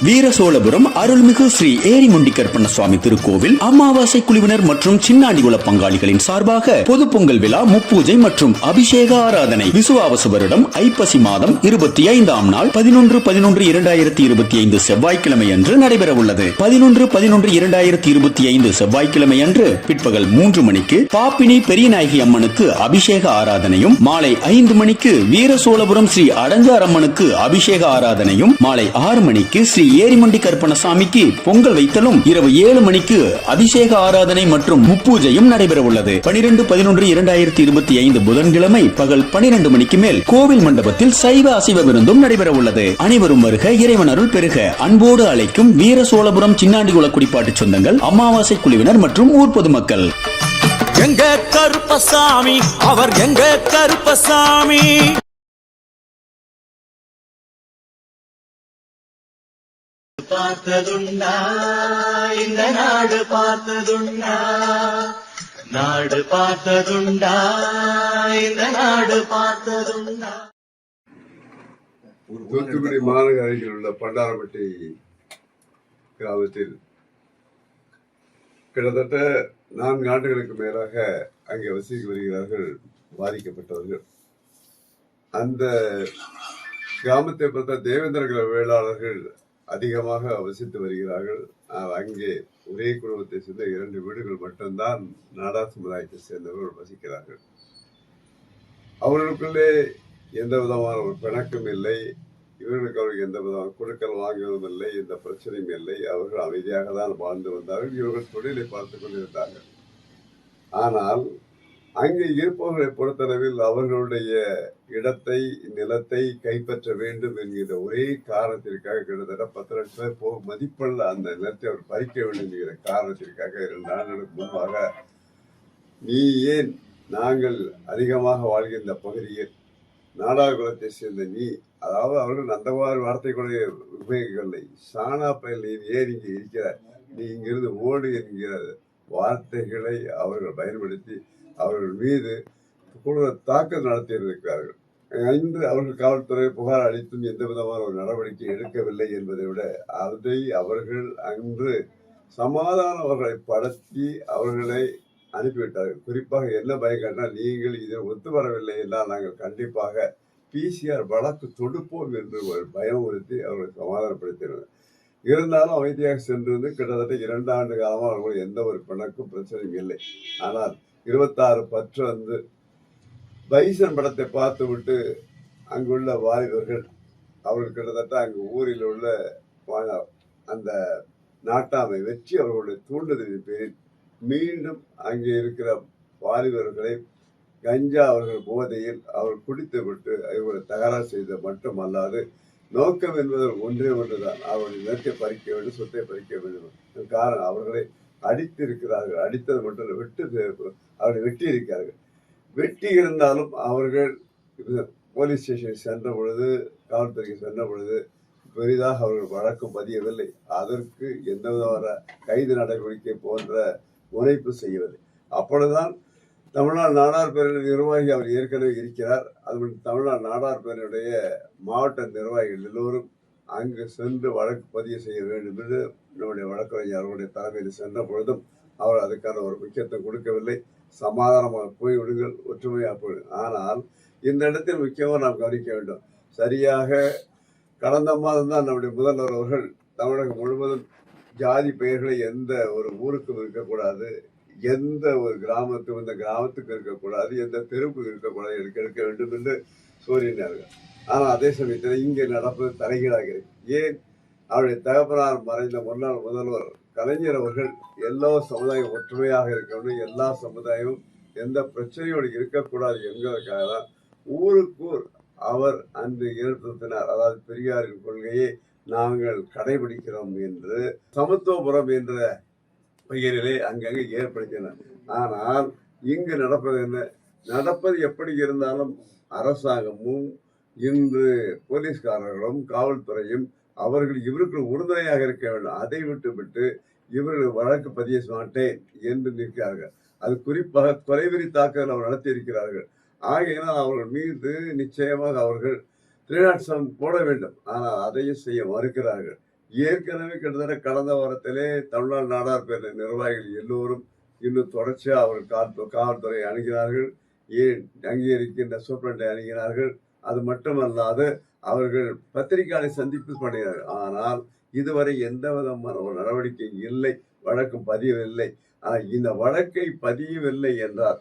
வீரசோழபுரம் அருள்மிகு ஸ்ரீ ஏரிமுண்டி கற்பண்ண சுவாமி திருக்கோவில் அமாவாசை குழுவினர் மற்றும் சின்னாடிகுல பங்காளிகளின் சார்பாக பொது பொங்கல் விழா முப்பூஜை மற்றும் அபிஷேக ஆராதனை. விசுவாவசு வருடம் ஐப்பசி மாதம் இருபத்தி ஐந்தாம் நாள் பதினொன்று பதினொன்று இரண்டாயிரத்தி இருபத்தி ஐந்து செவ்வாய்க்கிழமை அன்று நடைபெற உள்ளது பதினொன்று பதினொன்று இரண்டாயிரத்தி இருபத்தி ஐந்து செவ்வாய்க்கிழமை அன்று பிற்பகல் மூன்று மணிக்கு பாப்பினி பெரியநாயகி அம்மனுக்கு அபிஷேக ஆராதனையும் மாலை ஐந்து மணிக்கு வீரசோழபுரம் ஸ்ரீ அடங்கார் அம்மனுக்கு அபிஷேக ஆராதனையும் மாலை ஆறு மணிக்கு ஸ்ரீ ஏரிமண்டி கற்பணசாமிக்கு பொங்கல் வைத்தலும் இரவு ஏழு மணிக்கு அபிஷேக ஆராதனை மற்றும் முப்பூஜையும் நடைபெற உள்ளது பனிரெண்டு பதினொன்று இரண்டாயிரத்தி இருபத்தி ஐந்து புதன்கிழமை பகல் பனிரெண்டு மணிக்கு மேல் கோவில் மண்டபத்தில் சைவ அசைவ விருந்தும் நடைபெற உள்ளது அனைவரும் வருக இறைவன் அருள் பெருக அன்போடு அழைக்கும் வீர சோழபுரம் சின்னாண்டிகுள குடிப்பாட்டு சொந்தங்கள் அமாவாசை குழுவினர் மற்றும் ஊர் பொதுமக்கள். எங்க கருப்பசாமி? அவர் எங்க கருப்பசாமி? பார்த்ததுண்டா இந்த நாடு பார்த்ததுண்டா நாடு பார்த்ததுண்டா இந்த நாடு பார்த்ததுண்டா. தூத்துக்குடி மாநகரில் அருகில் உள்ள பண்டாரப்பட்டி கிராமத்தில் கிட்டத்தட்ட நான்கு ஆண்டுகளுக்கு மேலாக அங்கே வசித்து வருகிறார்கள் பாதிக்கப்பட்டவர்கள். அந்த கிராமத்தை பார்த்த தேவேந்திர வேளாளர்கள் அதிகமாக வசித்து வருகிறார்கள். ஆனால் அங்கே ஒரே குடும்பத்தை சேர்ந்த இரண்டு வீடுகள் மட்டும்தான் நாடா சமுதாயத்தை சேர்ந்தவர்கள் வசிக்கிறார்கள். அவர்களுக்குள்ளே எந்த விதமான ஒரு பிணக்கம் இல்லை. இவர்களுக்கு அவருக்கு எந்த விதமான குழுக்கள் வாங்குவதும் இல்லை. எந்த பிரச்சனையும் இல்லை. அவர்கள் அமைதியாக தான் வாழ்ந்து வந்தார்கள். இவர்கள் தொழிலை பார்த்து கொண்டிருந்தார்கள். ஆனால் அங்கே இருப்பவர்களை பொறுத்தளவில் அவர்களுடைய இடத்தை நிலத்தை கைப்பற்ற வேண்டும் என்கிற ஒரே காரணத்திற்காக கிட்டத்தட்ட பத்து லட்சம் பேர் போக மதிப்புள்ள அந்த நிலத்தை அவர் பறிக்க வேண்டும் என்கிற காரணத்திற்காக இரண்டு ஆண்டுகளுக்கு முன்பாக நீ ஏன் நாங்கள் அதிகமாக வாழ்கின்ற பகுதியில் நாடாகுலத்தை சேர்ந்த நீ? அதாவது அவர்கள் அந்தவாறு வார்த்தை கூட உபயோகிக்கவில்லை. சாணா பயில் நீ ஏன் இங்கே இருக்கிறார் நீ இங்கிருந்து ஓடு என்கிற வார்த்தைகளை அவர்கள் பயன்படுத்தி அவர்கள் மீது கூட தாக்கல் நடத்தியிருக்கிறார்கள். இன்று அவர்கள் காவல்துறை புகார் அளித்தும் எந்த விதமான ஒரு நடவடிக்கை எடுக்கவில்லை என்பதை விட அதை அவர்கள் அன்று சமாதானவர்களை படுத்தி அவர்களை அனுப்பிவிட்டார்கள். குறிப்பாக என்ன பயம் நீங்கள் இதில் ஒத்து வரவில்லை என்றால் நாங்கள் கண்டிப்பாக பிசிஆர் வழக்கு தொடுப்போம் என்று ஒரு பயமுறுத்தி அவர்களை சமாதானப்படுத்தினர். இருந்தாலும் அமைதியாக சென்றிருந்து கிட்டத்தட்ட இரண்டு ஆண்டு காலமாக அவர்கள் எந்த ஒரு பிணக்கும் பிரச்சனையும் இல்லை. ஆனால் இருபத்தாறு பற்று வந்து பைசன் படத்தை பார்த்து விட்டு அங்குள்ள வாலிபர்கள் அவர்கள் கிட்டத்தட்ட அங்கு ஊரில் உள்ள அந்த நாட்டாமை வெற்றி அவர்களுடைய தூண்டுதலின் பேரில் மீண்டும் அங்கே இருக்கிற வாலிபர்களை கஞ்சா அவர்கள் போதையில் அவர் குடித்து விட்டு இவர்களை தகராறு செய்த மட்டுமல்லாது நோக்கம் என்பது ஒன்றே ஒன்றுதான். அவருடைய நிலத்தை பறிக்க வேண்டும் சொத்தை பறிக்க வேண்டும். காரணம் அவர்களை அடித்து இருக்கிறார்கள் அடித்தது மட்டும் வெட்டு அவர்கள் வெட்டி இருக்கிறார்கள் வெட்டி இருந்தாலும் அவர்கள் போலீஸ் ஸ்டேஷன் சென்ற பொழுது காவல்துறைக்கு சென்ற பொழுது பெரிதாக அவர்கள் வழக்கு பதியவில்லை. அதற்கு எந்த விதமான கைது நடவடிக்கை போன்ற முனைப்பு செய்யவில்லை. அப்பொழுதுதான் தமிழ்நாடு நாடார் பேரணி நிர்வாகி அவர் ஏற்கனவே இருக்கிறார். அது மட்டும் தமிழ்நாடு நாடார் பேரனுடைய மாவட்ட நிர்வாகிகள் எல்லோரும் அங்கு சென்று வழக்கு பதிவு செய்ய வேண்டும் என்று நம்முடைய வழக்கறிஞர் அவருடைய தலைமையில் சென்ற பொழுதும் அவர் அதுக்கான ஒரு முக்கியத்துவம் கொடுக்கவில்லை. சமாதானமாக போய் விடுங்கள் ஒற்றுமையாக போய்விடுங்கள். ஆனால் இந்த இடத்தில் முக்கியமாக நாம் கவனிக்க வேண்டும். சரியாக கடந்த மாதம் தான் நம்முடைய முதல்வர் அவர்கள் தமிழகம் முழுவதும் ஜாதி பெயர்களை எந்த ஒரு ஊருக்கும் இருக்கக்கூடாது. எந்த ஒரு கிராமத்தும் இந்த கிராமத்துக்கு இருக்கக்கூடாது எந்த தெருவுக்கு இருக்கக்கூடாது எடுக்க எடுக்க வேண்டும் என்று சொல்லினார்கள் ஆனால் அதே சமயத்தில் இங்கே நடப்பது தலைகீழாக இருக்கு. ஏன்? அவருடைய தகப்பனார் மறைந்த முன்னாள் முதல்வர் கலைஞர் அவர்கள் எல்லா சமுதாயம் ஒற்றுமையாக இருக்கணும் எல்லா சமுதாயமும் எந்த பிரச்சனையோடு இருக்கக்கூடாது என்பதற்காக தான் ஊருக்கூர் அவர் அன்று ஏற்படுத்தினார் அதாவது பெரியாரின் கொள்கையை நாங்கள் கடைபிடிக்கிறோம் என்று சமத்துவபுரம் என்ற பெயரிலே அங்கங்கே ஏற்படுத்தின. ஆனால் இங்கு நடப்பது என்ன? நடப்பது எப்படி இருந்தாலும் அரசாங்கமும் இன்று போலீஸ்காரர்களும் காவல்துறையும் அவர்கள் இவருக்கு உறுதுணையாக இருக்க வேண்டும். அதை விட்டு விட்டு இவர்கள் வழக்கு பதிய மாட்டேன் என்று நிற்கிறார்கள். அது குறிப்பாக கொலைவெறி தாக்குதல் அவர் நடத்தியிருக்கிறார்கள். ஆகையினால் அவர்கள் மீது நிச்சயமாக அவர்கள் த்ரீ போட வேண்டும். ஆனால் அதையும் செய்ய மறுக்கிறார்கள். ஏற்கனவே கிட்டத்தட்ட கடந்த வாரத்திலே தமிழ்நாடு நாடார் பேர நிர்வாகிகள் எல்லோரும் இன்னும் தொடர்ச்சியாக அவர்கள் காவல் காவல்துறை அணுகினார்கள். ஏன்? அங்கீகரிக்கின்ற சூப்பரண்டை அணுகினார்கள். அது மட்டுமல்லாது அவர்கள் பத்திரிகையாளர் சந்திப்பு பண்ணினார்கள். ஆனால் இதுவரை எந்த விதமான ஒரு நடவடிக்கை இல்லை. வழக்கும் பதியவில்லை. ஆனால் இந்த வழக்கை பதியவில்லை என்றால்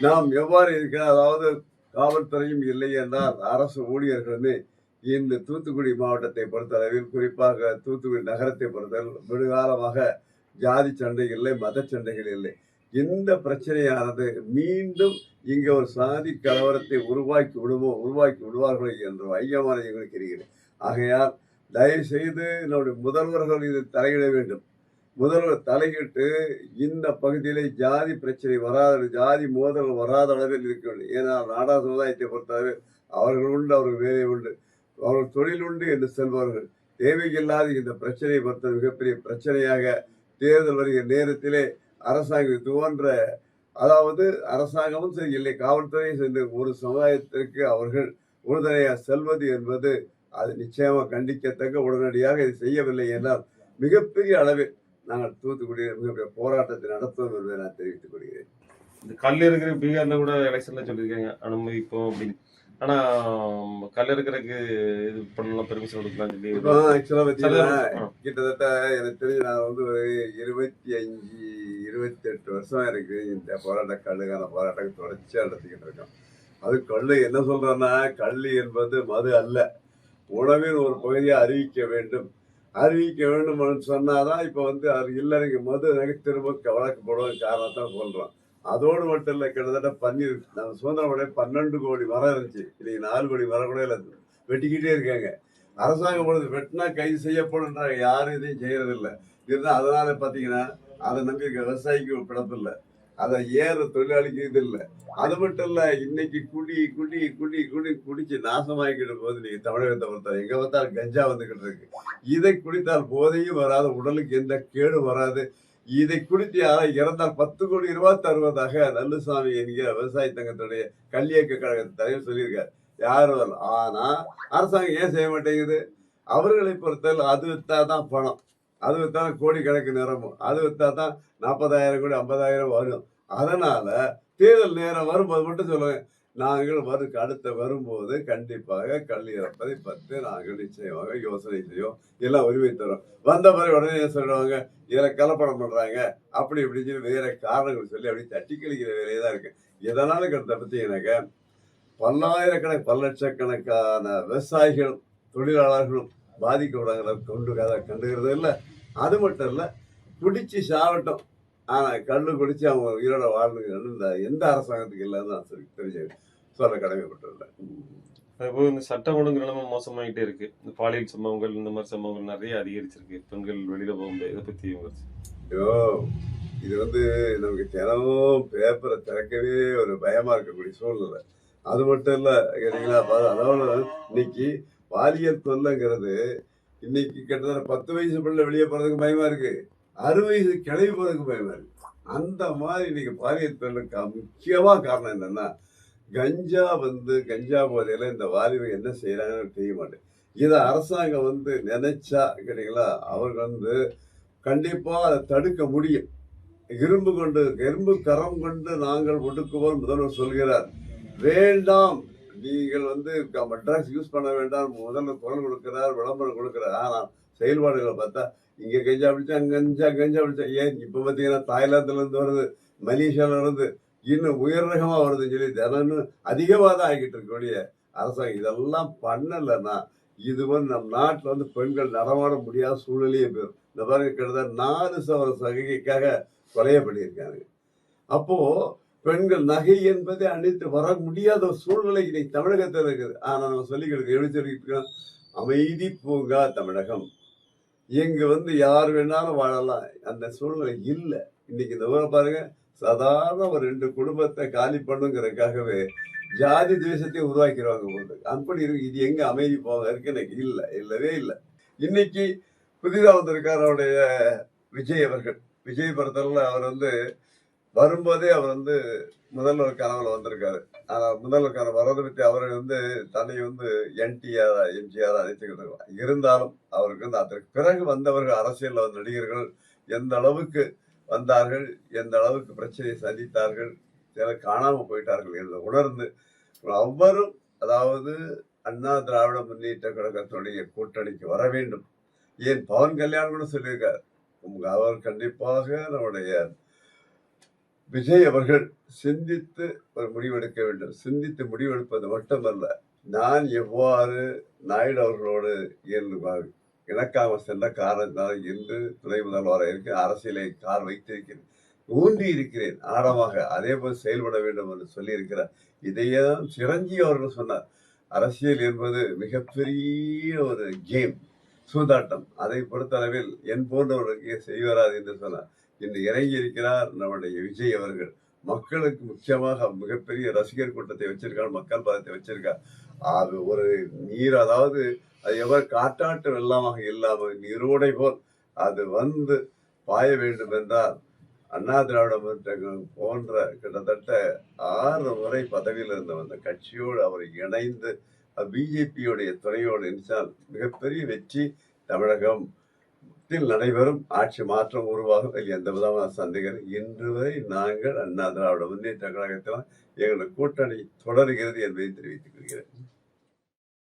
நாம் எவ்வாறு இருக்கிறோம்? அதாவது காவல்துறையும் இல்லை என்றால் அரசு ஊழியர்களுமே இந்த தூத்துக்குடி மாவட்டத்தை பொறுத்தளவில் குறிப்பாக தூத்துக்குடி நகரத்தை பொறுத்தளவில் வெகுகாலமாக ஜாதி சண்டைகள் இல்லை மத சண்டைகள் இல்லை. இந்த பிரச்சனையானது மீண்டும் இங்கே ஒரு சாதி கலவரத்தை உருவாக்கி விடுமோ உருவாக்கி விடுவார்களோ என்ற ஐயமான எங்களுக்கு இருக்கிறேன் ஆகையால் தயவுசெய்து நம்முடைய முதல்வர்கள் இது தலையிட வேண்டும். முதல்வர் தலையிட்டு இந்த பகுதியிலே ஜாதி பிரச்சனை வராத ஜாதி மோதல் வராத அளவில் இருக்க வேண்டும். ஏன்னா நாடா சமுதாயத்தை பொறுத்தளவில் அவர்கள் உண்டு அவர்கள் வேலை உண்டு. அவர்கள் தொழில் உண்டு என்று செல்வார்கள் தேவையில்லாத இந்த பிரச்சனையை பொறுத்த மிகப்பெரிய பிரச்சனையாக தேர்தல் வருகிற நேரத்திலே அரசாங்கம் துவன்ற அதாவது அரசாங்கமும் சரி இல்லை காவல்துறையும் சென்று ஒரு சமுதாயத்திற்கு அவர்கள் உறுதுணையாக செல்வது என்பது அது நிச்சயமாக கண்டிக்கத்தக்க உடனடியாக இது செய்யவில்லை என்றால் மிகப்பெரிய அளவில் நாங்கள் தூத்துக்குடியில் மிகப்பெரிய போராட்டத்தை நடத்துவோம் என்பதை நான் தெரிவித்துக் கொள்கிறேன். இந்த கல் இருக்கிற பீகார்ல கூட எலெக்ஷன்ல சொல்லியிருக்காங்க அனுமதிப்போம் அப்படின்னு. ஆனா ம், கல் இருக்கிறதுக்கு இது பண்ணலாம் பெர்மிஷன் கொடுக்கலாம் சொல்லி இப்போ ஆக்சுவலாக ஆ. கிட்டத்தட்ட எனக்கு தெரிஞ்சு நான் வந்து ஒரு இருபத்தி அஞ்சு இருபத்தி எட்டு வருஷம் இருக்கு இந்த போராட்ட கல்லுக்கான போராட்டம் தொடர்ச்சியாக நடத்திக்கிட்டு இருக்கோம். அது கல்லு என்ன சொல்றேன்னா கல்லு என்பது மது அல்ல. உணவின் ஒரு பகுதியை அறிவிக்க வேண்டும். அறிவிக்க வேண்டும் சொன்னாதான் இப்போ வந்து அது இல்லைங்க. மது திரும்ப வழக்கு போடுவது காரணத்தான் சொல்றோம். அதோடு மட்டும் இல்லை கிட்டத்தட்ட பன்னீர் நம்ம சுதந்திரம் பன்னெண்டு கோடி மரம் இருந்துச்சு. இன்னைக்கு நாலு கோடி மரம் கூட இல்லை வெட்டிக்கிட்டே இருக்காங்க. அரசாங்கம் பொழுது வெட்டினா கைது செய்யப்படுன்றாங்க யாரும் இதையும் செய்யறதில்லை. இருந்தால் அதனால பார்த்தீங்கன்னா அதை நம்பி விவசாயிக்கு பிழப்பு இல்லை. அதை ஏற தொழிலாளிக்கு இது இல்லை? அது மட்டும் இல்லை இன்னைக்கு குடி குடி குடி குடி குடிச்சு நாசமாகிக்கிட்ட போது நீங்க தமிழகத்தை பொறுத்தவரை எங்க பார்த்தாலும் கஞ்சா வந்துக்கிட்டு இருக்கு. இதை குடித்தால் போதையும் வராது உடலுக்கு எந்த கேடும் வராது. இதை குடித்து யாராவது இறந்தால் பத்து கோடி ரூபாய் தருவதாக நல்லுசாமி என்கிற விவசாய சங்கத்துடைய கல்வியக்க கழகத்தை தலைவர் சொல்லியிருக்காரு. யாரும் வரல. ஆனா அரசாங்கம் ஏன் செய்ய மாட்டேங்குது? அவர்களை பொறுத்தவரை அது வித்தா தான் பணம். அது விற்றா தான் கோடிக்கணக்கு நிரம்பும். அது வித்தா தான் நாற்பதாயிரம் கோடி ஐம்பதாயிரம் வரும். அதனால தேர்தல் நேரம் வரும்போது மட்டும் சொல்லுவேன். நாங்கள் வரு அடுத்த வரும்போது கண்டிப்பாக கல் இறப்பதை பற்றி நாங்கள் நிச்சயமாக யோசனை செய்வோம். எல்லாம் உரிமை தரும். வந்த மாதிரி உடனே என்ன சொல்லுவாங்க இதில் கலப்படம் பண்ணுறாங்க அப்படி இப்படின்னு சொல்லி வேற காரணங்கள் சொல்லி அப்படி தட்டி கழிக்கிற வேலையே தான் இருக்கு. எதனால கிட்ட பார்த்தீங்கன்னாக்க பல்லாயிரக்கணக்கு பல லட்சக்கணக்கான விவசாயிகள் தொழிலாளர்களும் பாதிக்கப்படுறாங்கள கொண்டு அதை கண்டுக்கிறது இல்லை. அது மட்டும் இல்லை குடிச்சு சாவட்டும் ஆனால் கண்ணு குடிச்சு அவங்க உயிரோட வாழ்ந்துக்கணும் இந்த எந்த அரசாங்கத்துக்கு இல்லைன்னு நான் சொல்லி தெரிஞ்சு சொல்ல கடமைப்பட்டுள்ளேன் அதுபோக இந்த சட்டம் ஒழுங்கு நிலைமை மோசமாயிட்டே இருக்கு. இந்த பாலியல் சம்பவங்கள் இந்த மாதிரி சம்பவங்கள் நிறைய அதிகரிச்சிருக்கு. பெண்கள் வெளியில போகும்போது இதை பத்தி ஐயோ இது வந்து நமக்கு தினமும் பேப்பரை திறக்கவே ஒரு பயமா இருக்கக்கூடிய சூழ்நிலை. அது மட்டும் இல்ல கேட்டீங்களா? அதாவது இன்னைக்கு பாலியல் தொல்லைங்கிறது இன்னைக்கு கிட்டத்தட்ட பத்து வயசு பிள்ளை வெளியே போறதுக்கு பயமா இருக்கு. அறுபது வயசு கிளம்பி போறதுக்கு பயமா இருக்கு. அந்த மாதிரி இன்னைக்கு பாலியல் தொல்லைக்கு முக்கியமா காரணம் என்னன்னா கஞ்சா வந்து கஞ்சா போதையில இந்த வாலிபர் என்ன செய்யறாங்கன்னு தெரிய மாட்டேன் இதை அரசாங்கம் வந்து நினைச்சா கேட்டீங்களா? அவர்கள் வந்து கண்டிப்பா அதை தடுக்க முடியும். இரும்பு கொண்டு எறும்பு கரம் கொண்டு நாங்கள் ஒடுக்குவோம் முதல்வர் சொல்கிறார். வேண்டாம். நீங்கள் வந்து ட்ரக்ஸ் யூஸ் பண்ண வேண்டாம். முதல்ல குரல் கொடுக்கிறார் விளம்பரம் கொடுக்கிறார். ஆனால் செயல்பாடுகளை பார்த்தா இங்க கஞ்சா பிடிச்சா கஞ்சா கஞ்சா பிடிச்சா ஏன்? இப்ப பாத்தீங்கன்னா தாய்லாந்துல இருந்து வருது மலேசியால இருந்து இன்னும் உயர் ரகமாக வருதுன்னு சொல்லி தினமும் அதிகமாக தான் ஆகிட்டு இருக்கக்கூடிய அரசாங்கம் இதெல்லாம் பண்ணலைன்னா இது வந்து நம் நாட்டில் வந்து பெண்கள் நடமாட முடியாத சூழ்நிலையே போயிடும் இந்த பாருங்க கிட்டத்தட்ட நாலு சவர சகைக்காக கொலையை பண்ணியிருக்காங்க. அப்போ பெண்கள் நகை என்பதை அணித்து வர முடியாத ஒரு சூழ்நிலை இன்னைக்கு தமிழகத்தில் இருக்குது. ஆனால் நம்ம சொல்லிக்கிறது எப்படி சொல்லிக்கிட்டு இருக்கோம் அமைதி பூங்கா தமிழகம். இங்கே வந்து யார் வேணாலும் வாழலாம். அந்த சூழ்நிலை இல்லை. இன்னைக்கு இந்த ஊரை பாருங்கள் சாதாரண ஒரு ரெண்டு குடும்பத்தை காலி பண்ணுங்கிறதுக்காகவே ஜாதி தேசத்தை உருவாக்கிடுவாங்க போது அப்படி இருக்கு. இது எங்க அமைதி போக இருக்கு? எனக்கு இல்லை. இல்லவே இல்லை. இன்னைக்கு புதிதாக வந்திருக்கார் அவருடைய விஜய் அவர்கள். விஜய் படத்தில் அவர் வந்து வரும்போதே அவர் வந்து முதல்வர் கனவுல வந்திருக்காரு. ஆனால் முதல்வர் கனவு வர்றதை பற்றி அவர் வந்து தன்னை வந்து என்டிஆர் எம்ஜிஆர் அழைத்துக்கிட்டு இருக்கலாம் இருந்தாலும் அவருக்கு வந்து அதற்கு பிறகு வந்தவர்கள் அரசியலில் வந்த நடிகர்கள் எந்த அளவுக்கு வந்தார்கள் எந்த அளவுக்கு பிரச்சனையை சந்தித்தார்கள் சிலர் காணாமல் போயிட்டார்கள் என்று உணர்ந்து அவரும் அதாவது அண்ணா திராவிட முன்னேற்ற கழகத்துடைய கூட்டணிக்கு வர வேண்டும். ஏன்? பவன் கல்யாணம் கூட சொல்லியிருக்கார். உங்கள் அவர் கண்டிப்பாக நம்முடைய விஜய் அவர்கள் சிந்தித்து ஒரு முடிவெடுக்க வேண்டும். சிந்தித்து முடிவெடுப்பது மட்டுமல்ல நான் எவ்வாறு நாயுடு அவர்களோடு இயல்பு இணக்காமல் சென்ற காரணத்தினால் இன்று துணை முதல்வராக இருக்க அரசியலை கால் வைத்திருக்கிறேன். ஊன்றி இருக்கிறேன் ஆழமாக. அதே போல் செயல்பட வேண்டும் என்று சொல்லியிருக்கிறார் இதையெல்லாம் சிரஞ்சீவி அவர்கள் சொன்னார். அரசியல் என்பது மிகப்பெரிய ஒரு கேம் சூதாட்டம். அதை பொறுத்தளவில் என் போன்றவர்களுக்கு செய்வராது என்று சொன்னார். இன்று இறங்கி இருக்கிறார் நம்முடைய விஜய் அவர்கள். மக்களுக்கு முக்கியமாக மிகப்பெரிய ரசிகர் கூட்டத்தை வச்சிருக்கார் மக்கள் பதத்தை வச்சிருக்கார். அது ஒரு நீர் அதாவது அது எவர் காட்டாட்டு வெள்ளமாக இல்லாமல் நீரோடை போல் அது வந்து பாய வேண்டும் என்றால் அண்ணா திராவிட முன்னேற்றம் போன்ற கிட்டத்தட்ட ஆறு முறை பதவியில் இருந்த அந்த கட்சியோடு அவர் இணைந்து பிஜேபியுடைய துறையோடு நினைச்சால் மிகப்பெரிய வெற்றி தமிழகம் நடைபெறும். ஆட்சி மாற்றம் உருவாகும். அதில் எந்த விதமான சந்தேகம் இன்று வரை நாங்கள் அண்ணா திராவிட முன்னேற்ற கழகத்தில் எங்களது கூட்டணி தொடர்கிறது என்பதை தெரிவித்துக் கொள்கிறேன்.